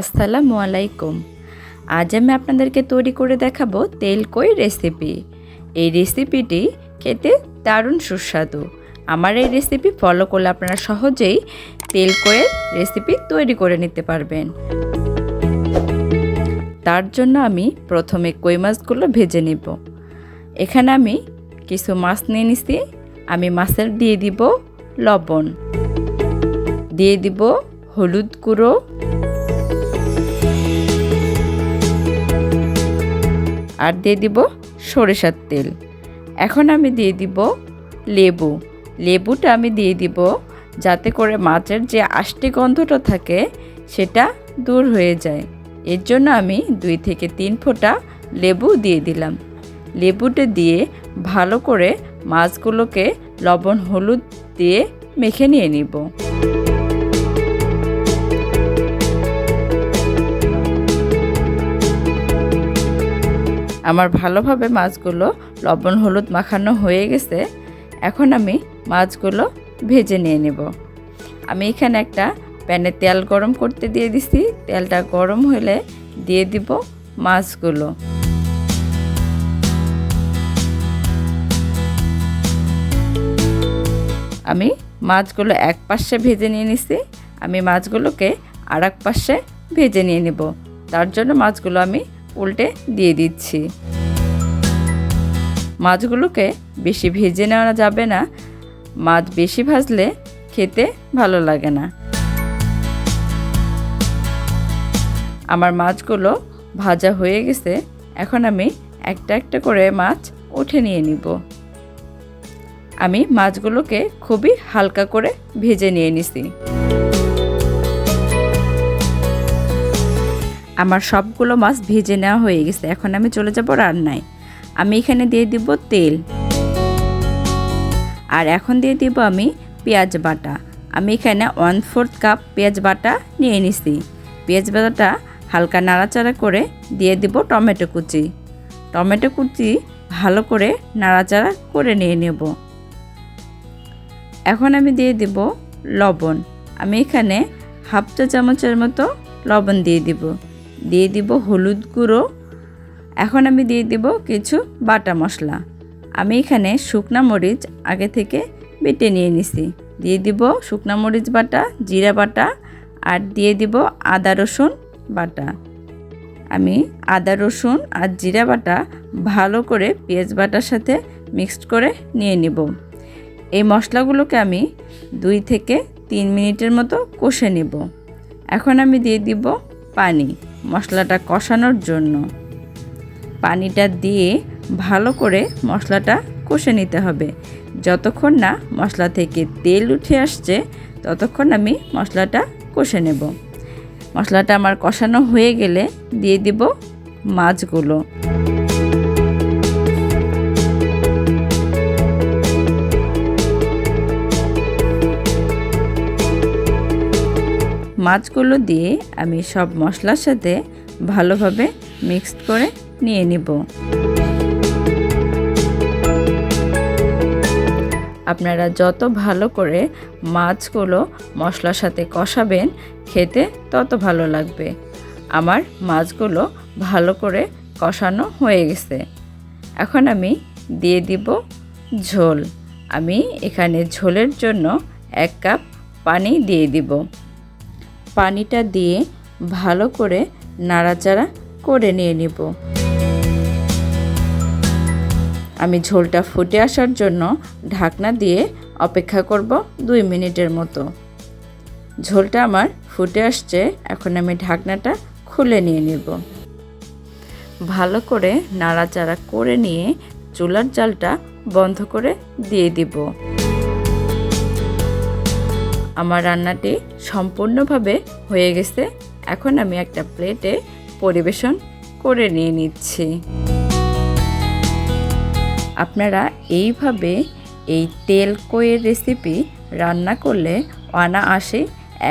আসসালামু আলাইকুম। আজ আমি আপনাদেরকে তৈরি করে দেখাবো তেল কই রেসিপি। এই রেসিপিটি খেতে দারুণ সুস্বাদু। আমার এই রেসিপি ফলো করলে আপনারা সহজেই তেল কইয়ের রেসিপি তৈরি করে নিতে পারবেন। তার জন্য আমি প্রথমে কই মাছগুলো ভেজে নেব। এখানে আমি কিছু মাছ নিয়ে নিছি। আমি মাছের দিয়ে দিব লবণ। দিয়ে দিব হলুদ গুঁড়ো। আর দিয়ে দিব সরিষার তেল। এখন আমি দিয়ে দিব লেবু। লেবুটা আমি দিয়ে দিব যাতে করে মাছের যে আষ্টি গন্ধটা থাকে সেটা দূর হয়ে যায়। এর জন্য আমি দুই থেকে তিন ফোঁটা লেবু দিয়ে দিলাম। লেবুটা দিয়ে ভালো করে মাছগুলোকে লবণ হলুদ দিয়ে মেখে নিয়ে নিব। আমার ভালোভাবে মাছগুলো লবণ, হলুদ মাখানো হয়ে গেছে। এখন আমি মাছগুলো ভেজে নিয়ে নেব। আমি এখানে একটা প্যানে তেল গরম করতে দিয়ে দিছি। তেলটা গরম হলে দিয়ে দিব মাছগুলো। আমি মাছগুলো এক পাশে ভেজে নিয়ে নিছি। আমি মাছগুলোকে আর এক পাশে ভেজে নিয়ে নেব। তার জন্য মাছগুলো আমি উল্টে দিয়ে দিচ্ছি। মাছগুলোকে বেশি ভেজে নেওয়া যাবে না। মাছ বেশি ভাজলে খেতে ভালো লাগে না। আমার মাছগুলো ভাজা হয়ে গেছে। এখন আমি একটা একটা করে মাছ উঠে নিয়ে নিব। আমি মাছগুলোকে খুবই হালকা করে ভেজে নিয়ে নিছি। আমার সবগুলো মাছ ভেজে নেওয়া হয়ে গেছে। এখন আমি চলে যাব রান্নায়। আমি এখানে দিয়ে দিব তেল। আর এখন দিয়ে দিব আমি পেঁয়াজ বাটা। আমি এখানে ওয়ান ফোর্থ কাপ পেঁয়াজ বাটা নিয়ে নিছি। পেঁয়াজ বাটাটা হালকা নাড়াচাড়া করে দিয়ে দিব টমেটো কুচি। টমেটো কুচি ভালো করে নাড়াচাড়া করে নিয়ে নেব। এখন আমি দিয়ে দিব লবণ। আমি এখানে হাফ চা চামচের মতো লবণ দিয়ে দিব। দিয়ে দিব হলুদ গুঁড়ো। এখন আমি দিয়ে দিব কিছু বাটা মশলা। আমি এখানে শুকনা মরিচ আগে থেকে বেটে নিয়ে নিছি। দিয়ে দিব শুকনা মরিচ বাটা, জিরা বাটা আর দিয়ে দিব আদা রসুন বাটা। আমি আদা রসুন আর জিরা বাটা ভালো করে পেঁয়াজ বাটার সাথে মিক্সড করে নিয়ে নিব। এই মশলাগুলোকে আমি দুই থেকে তিন মিনিটের মতো কষে নেব। এখন আমি দিয়ে দিব পানি। মশলাটা কষানোর জন্য পানিটা দিয়ে ভালো করে মশলাটা কষে নিতে হবে। যতক্ষণ না মশলা থেকে তেল উঠে আসছে, ততক্ষণ আমি মশলাটা কষে নেব। মশলাটা আমার কষানো হয়ে গেলে দিয়ে দিব মাছগুলো। মাছগুলো দিয়ে আমি সব মশলার সাথে ভালোভাবে মিক্সড করে নিয়ে নিব। আপনারা যত ভালো করে মাছগুলো মশলার সাথে কষাবেন, খেতে তত ভালো লাগবে। আমার মাছগুলো ভালো করে কষানো হয়ে গেছে। এখন আমি দিয়ে দিব ঝোল। আমি এখানে ঝোলের জন্য এক কাপ পানি দিয়ে দিব। পানিটা দিয়ে ভালো করে নাড়াচাড়া করে নিয়ে নিব। আমি ঝোলটা ফুটে আসার জন্য ঢাকনা দিয়ে অপেক্ষা করব দুই মিনিটের মতো। ঝোলটা আমার ফুটে আসছে, এখন আমি ঢাকনাটা খুলে নিয়ে নেব। ভালো করে নাড়াচাড়া করে নিয়ে চুলার জালটা বন্ধ করে দিয়ে দিব। আমার রান্নাটি সম্পূর্ণভাবে হয়ে গেছে। এখন আমি একটা প্লেটে পরিবেশন করে নিয়ে নিচ্ছি। আপনারা এইভাবে এই তেল কইয়ের রেসিপি রান্না করলে অনায়াসে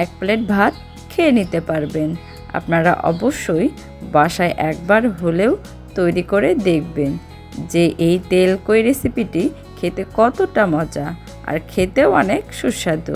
এক প্লেট ভাত খেয়ে নিতে পারবেন। আপনারা অবশ্যই বাসায় একবার হলেও তৈরি করে দেখবেন যে এই তেল কই রেসিপিটি খেতে কতটা মজা আর খেতেও অনেক সুস্বাদু।